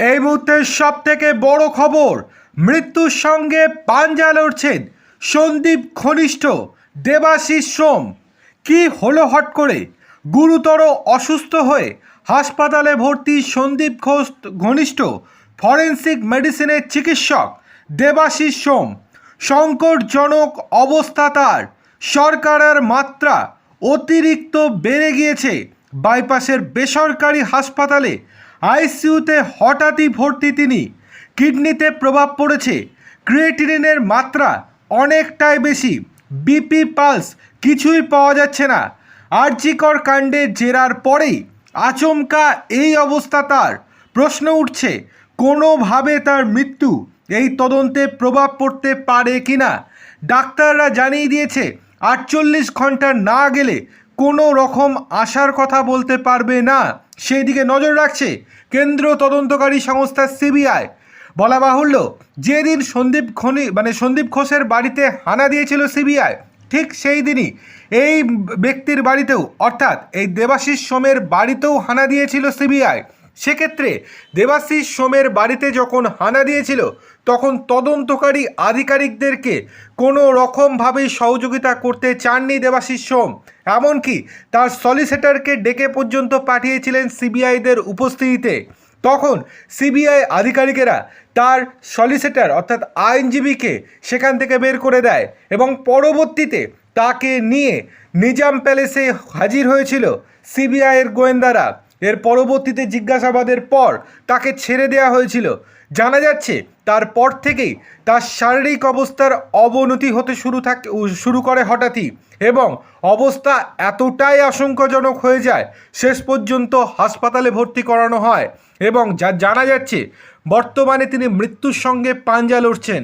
এই মুহূর্তের সব থেকে বড় খবর, মৃত্যুর সঙ্গে পাঞ্জা লড়ছেন সন্দীপ ঘনিষ্ঠ, দেবাশিস সোম কি হলো হট করে? গুরুতর অসুস্থ হয়ে হাসপাতালে ভর্তি সন্দীপ ঘোষ ঘনিষ্ঠ ফরেন্সিক মেডিসিনের চিকিৎসক দেবাশিস সোম সংকটজনক অবস্থা তার। সরকারের মাত্রা অতিরিক্ত বেড়ে গিয়েছে। বাইপাসের বেসরকারি হাসপাতালে আইসিইউতে হঠাৎই ভর্তি তিনি। কিডনিতে প্রভাব পড়েছে। ক্রিয়েটিনিনের মাত্রা অনেকটাই বেশি। বিপি পালস কিছুই পাওয়া যাচ্ছে না। আর্জিকর কাণ্ডে জেরার পরেই আচমকা এই অবস্থা তার। প্রশ্ন উঠছে, কোনোভাবে তার মৃত্যু এই তদন্তে প্রভাব পড়তে পারে কিনা? ডাক্তাররা জানিয়ে দিয়েছে, আটচল্লিশ ঘণ্টা না গেলে কোনো রকম আশার কথা বলতে পারবে না। সেই দিকে নজর রাখছে কেন্দ্র তদন্তকারী সংস্থা সিবিআই। বলা বাহুল্য, যেদিন সন্দীপ খনি মানে সন্দীপ ঘোষের বাড়িতে হানা দিয়েছিল সিবিআই, ঠিক সেই দিনই এই ব্যক্তির বাড়িতেও, অর্থাৎ এই দেবাশিস সোমের বাড়িতেও হানা দিয়েছিল সিবিআই। সেক্ষেত্রে দেবাশিস সোমের বাড়িতে যখন হানা দিয়েছিল, তখন তদন্তকারী আধিকারিকদেরকে কোনো রকমভাবেই সহযোগিতা করতে চাননি দেবাশিস সোম। এমনকি তার সলিসিটারকে ডেকে পর্যন্ত পাঠিয়েছিলেন সিবিআইদের উপস্থিতিতে। তখন সিবিআই আধিকারিকেরা তার সলিসিটার অর্থাৎ আইনজীবীকে সেখান থেকে বের করে দেয় এবং পরবর্তীতে তাকে নিয়ে নিজাম প্যালেসে হাজির হয়েছিল সিবিআইয়ের গোয়েন্দারা। এর পরবর্তীতে জিজ্ঞাসাবাদের পর তাকে ছেড়ে দেওয়া হয়েছিল। জানা যাচ্ছে তারপর থেকেই তার শারীরিক অবস্থার অবনতি হতে শুরু থাকে শুরু করে হঠাৎই এবং অবস্থা এতটাই আশঙ্কাজনক হয়ে যায়, শেষ পর্যন্ত হাসপাতালে ভর্তি করানো হয় এবং যা জানা যাচ্ছে, বর্তমানে তিনি মৃত্যুর সঙ্গে পাঞ্জা লড়ছেন।